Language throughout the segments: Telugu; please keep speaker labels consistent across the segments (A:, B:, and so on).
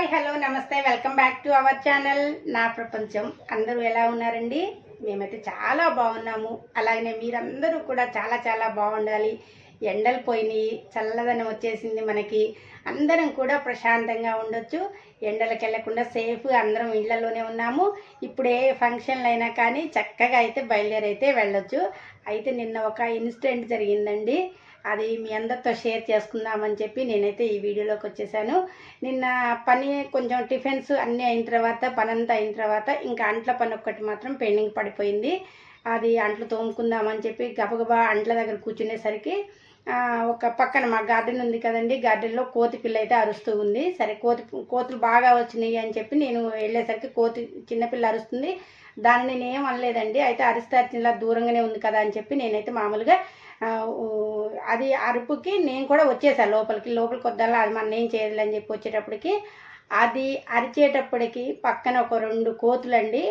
A: హాయ్ హలో నమస్తే. Welcome back to our channel. నా ప్రపంచం. అందరూ ఎలా ఉన్నారండి? మేమైతే చాలా బాగున్నాము. అలాగనే మీరందరూ కూడా చాలా చాలా బాగుండాలి. ఎండలు పోయినాయి చల్లదనం వచ్చేసింది మనకి. అందరం కూడా ప్రశాంతంగా ఉండొచ్చు. ఎండలకు వెళ్ళకుండా సేఫ్ అందరం ఇళ్ళలోనే ఉన్నాము. ఇప్పుడు ఏ ఫంక్షన్లు అయినా కానీ చక్కగా అయితే బయలుదేరి అయితే వెళ్ళొచ్చు. అయితే నిన్న ఒక ఇన్సిడెంట్ జరిగిందండి. అది మీ అందరితో షేర్ చేసుకుందామని చెప్పి నేనైతే ఈ వీడియోలోకి వచ్చేసాను. నిన్న పని కొంచెం టిఫిన్స్ అన్నీ అయిన తర్వాత పని అంతా అయిన తర్వాత ఇంకా అంట్ల పని ఒక్కటి మాత్రం పెండింగ్ పడిపోయింది. అది అంట్లు తోముకుందామని చెప్పి గబగబా అంట్ల దగ్గర కూర్చునేసరికి ఒక పక్కన మా గార్డెన్ ఉంది కదండి. గార్డెన్లో కోతి పిల్ల అయితే అరుస్తూ ఉంది. సరే కోతి కోతులు బాగా వచ్చినాయి అని చెప్పి నేను వెళ్ళేసరికి కోతి చిన్నపిల్ల అరుస్తుంది. దాన్ని నేను ఏం అనలేదండి. అయితే అరిస్తే ఇలా దూరంగానే ఉంది కదా అని చెప్పి నేనైతే మామూలుగా అది అరుపుకి నేను కూడా వచ్చేసాను లోపలికి. లోపలికి వద్దాలా అది మనం ఏం చేయాలి అని చెప్పి వచ్చేటప్పటికి అది అరిచేటప్పటికి పక్కన ఒక రెండు కోతులండి.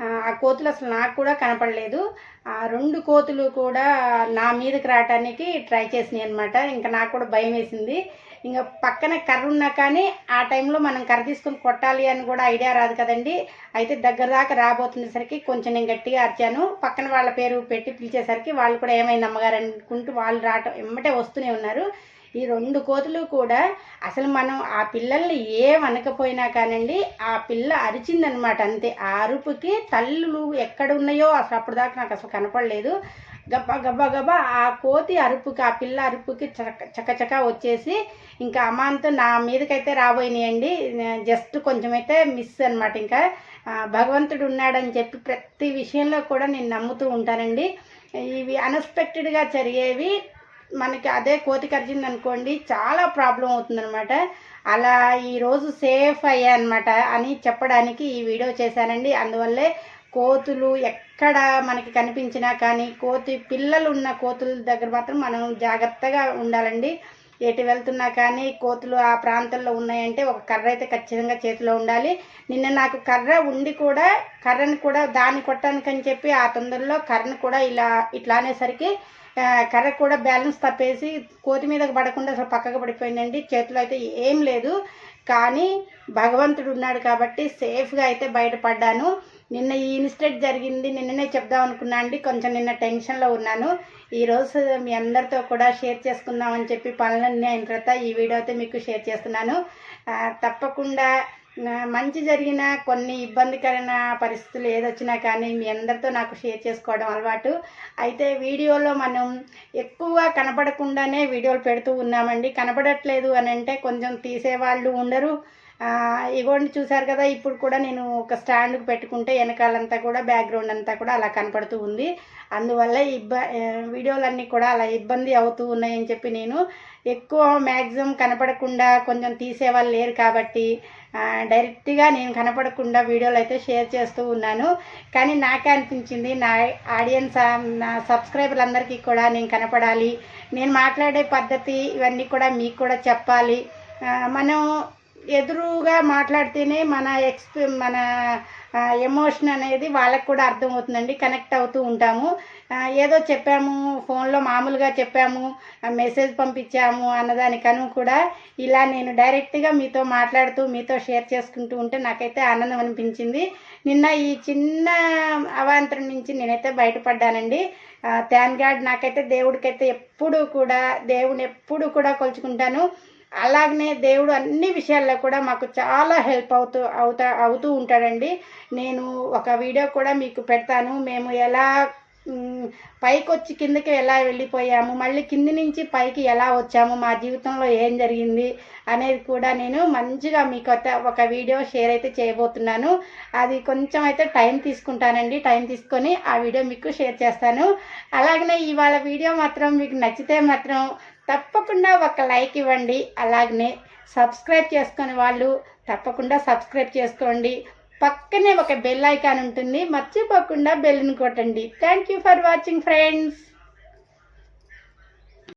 A: ఆ కోతులు అసలు నాకు కూడా కనపడలేదు. ఆ రెండు కోతులు కూడా నా మీదకి రావటానికి ట్రై చేసినాయి అనమాట ఇంకా నాకు కూడా భయం వేసింది. ఇంకా పక్కన కర్ర ఉన్నా కానీ ఆ టైంలో మనం కర్ర తీసుకొని కొట్టాలి అని కూడా ఐడియా రాదు కదండి. అయితే దగ్గర దాకా రాబోతుండేసరికి కొంచెం నేను గట్టిగా అరిచాను. పక్కన వాళ్ళ పేరు పెట్టి పిలిచేసరికి వాళ్ళు కూడా ఏమైంది అమ్మగారు అనుకుంటూ వాళ్ళు రావటం ఎమ్మటే వస్తూనే ఉన్నారు. ఈ రెండు కోతులు కూడా అసలు మనం ఆ పిల్లల్ని ఏమనకపోయినా కానండి ఆ పిల్ల అరిచిందనమాట అంతే. ఆ అరుపుకి తల్లులు ఎక్కడ ఉన్నాయో అసలు అప్పుడు దాకా నాకు అసలు కనపడలేదు. గబ్బా గబ్బా గబ్బా ఆ కోతి అరుపుకి ఆ పిల్ల అరుపుకి చక చకచక వచ్చేసి ఇంకా అమాంతం నా మీదకైతే రాబోయినాయండి. జస్ట్ కొంచెం అయితే మిస్ అనమాట ఇంకా. భగవంతుడు ఉన్నాడని చెప్పి ప్రతి విషయంలో కూడా నేను నమ్ముతూ ఉంటానండి. ఇవి అన్ఎక్స్పెక్టెడ్గా జరిగేవి మనకి అదే కోతి కరిచింది అనుకోండి చాలా ప్రాబ్లం అవుతుందనమాట అలా ఈరోజు సేఫ్ అయ్యా అనమాట అని చెప్పడానికి ఈ వీడియో చేశానండి. అందువల్లే కోతులు ఎక్కడ మనకి కనిపించినా కానీ కోతి పిల్లలు ఉన్న కోతుల దగ్గర మాత్రం మనం జాగ్రత్తగా ఉండాలండి. ఎటు వెళ్తున్నా కానీ కోతులు ఆ ప్రాంతంలో ఉన్నాయంటే ఒక కర్ర అయితే ఖచ్చితంగా చేతిలో ఉండాలి. నిన్న నాకు కర్ర ఉండి కూడా కర్రను కూడా దాన్ని కొట్టడానికని చెప్పి ఆ తొందరలో కర్రను కూడా ఇలా ఇట్లా అనేసరికి కర్ర కూడా బ్యాలెన్స్ తప్పేసి కోతి మీదకి పడకుండా అసలు పక్కకు పడిపోయిందండి. చేతిలో అయితే ఏం లేదు. కానీ భగవంతుడు ఉన్నాడు కాబట్టి సేఫ్గా అయితే బయటపడ్డాను. నిన్న ఈ ఇన్సిడెంట్ జరిగింది నిన్ననే చెప్దాం అనుకున్నా అండి. కొంచెం నిన్న టెన్షన్లో ఉన్నాను. ఈరోజు మీ అందరితో కూడా షేర్ చేసుకుందామని చెప్పి పనులన్నీ అయిన తర్వాత ఈ వీడియో అయితే మీకు షేర్ చేస్తున్నాను. తప్పకుండా మంచి జరిగిన కొన్ని ఇబ్బందికరమైన పరిస్థితులు ఏదొచ్చినా కానీ మీ అందరితో నాకు షేర్ చేసుకోవడం అలవాటు. అయితే వీడియోలో మనం ఎక్కువగా కనపడకుండానే వీడియోలు పెడుతూ ఉన్నామండి. కనపడట్లేదు అని అంటే కొంచెం తీసేవాళ్ళు ఉండరు. ఇగోండి చూసారు కదా ఇప్పుడు కూడా నేను ఒక స్టాండ్కి పెట్టుకుంటే వెనకాలంతా కూడా బ్యాక్గ్రౌండ్ అంతా కూడా అలా కనపడుతూ ఉంది. అందువల్ల ఇబ్బ వీడియోలన్నీ కూడా అలా ఇబ్బంది అవుతూ ఉన్నాయని చెప్పి నేను ఎక్కువ మ్యాక్సిమం కనపడకుండా కొంచెం తీసేవాళ్ళు లేరు కాబట్టి డైరెక్ట్గా నేను కనపడకుండా వీడియోలు అయితే షేర్ చేస్తూ ఉన్నాను. కానీ నాకే అనిపించింది నా ఆడియన్స్ నా సబ్స్క్రైబర్లందరికీ కూడా నేను కనపడాలి. నేను మాట్లాడే పద్ధతి ఇవన్నీ కూడా మీకు కూడా చెప్పాలి. మనం ఎదురుగా మాట్లాడితేనే మన ఎక్స్పీ మన ఎమోషన్ అనేది వాళ్ళకు కూడా అర్థమవుతుందండి కనెక్ట్ అవుతూ ఉంటాము. ఏదో చెప్పాము ఫోన్లో మామూలుగా చెప్పాము మెసేజ్ పంపించాము అన్నదానికను కూడా ఇలా నేను డైరెక్ట్గా మీతో మాట్లాడుతూ మీతో షేర్ చేసుకుంటూ ఉంటే నాకైతే ఆనందం అనిపించింది. నిన్న ఈ చిన్న అవాంతరం నుంచి నేనైతే బయటపడ్డానండి. థ్యాన్ గాడ్ నాకైతే దేవుడికైతే ఎప్పుడు కూడా దేవుని ఎప్పుడు కూడా కొలుచుకుంటాను. అలాగనే దేవుడు అన్ని విషయాల్లో కూడా మాకు చాలా హెల్ప్ అవుతూ అవుతా అవుతూ ఉంటాడండి. నేను ఒక వీడియో కూడా మీకు పెడతాను. మేము ఎలా పైకొచ్చి పైకి వచ్చి కిందకి ఎలా వెళ్ళిపోయాము మళ్ళీ కింది నుంచి పైకి ఎలా వచ్చాము మా జీవితంలో ఏం జరిగింది అనేది కూడా నేను మంచిగా మీకు ఒక వీడియో షేర్ అయితే చేయబోతున్నాను. అది కొంచెం అయితే టైం తీసుకుంటానండి. టైం తీసుకొని ఆ వీడియో మీకు షేర్ చేస్తాను. అలాగనే ఇవాళ వీడియో మాత్రం మీకు నచ్చితే మాత్రం తప్పకుండా ఒక లైక్ ఇవ్వండి. అలాగనే సబ్స్క్రైబ్ చేసుకుని వాళ్ళు తప్పకుండా సబ్స్క్రైబ్ చేసుకోండి. పక్కనే ఒక బెల్ ఐకాన్ ఉంటుంది. మర్చిపోకుండా బెల్ని కొట్టండి. Thank you for watching friends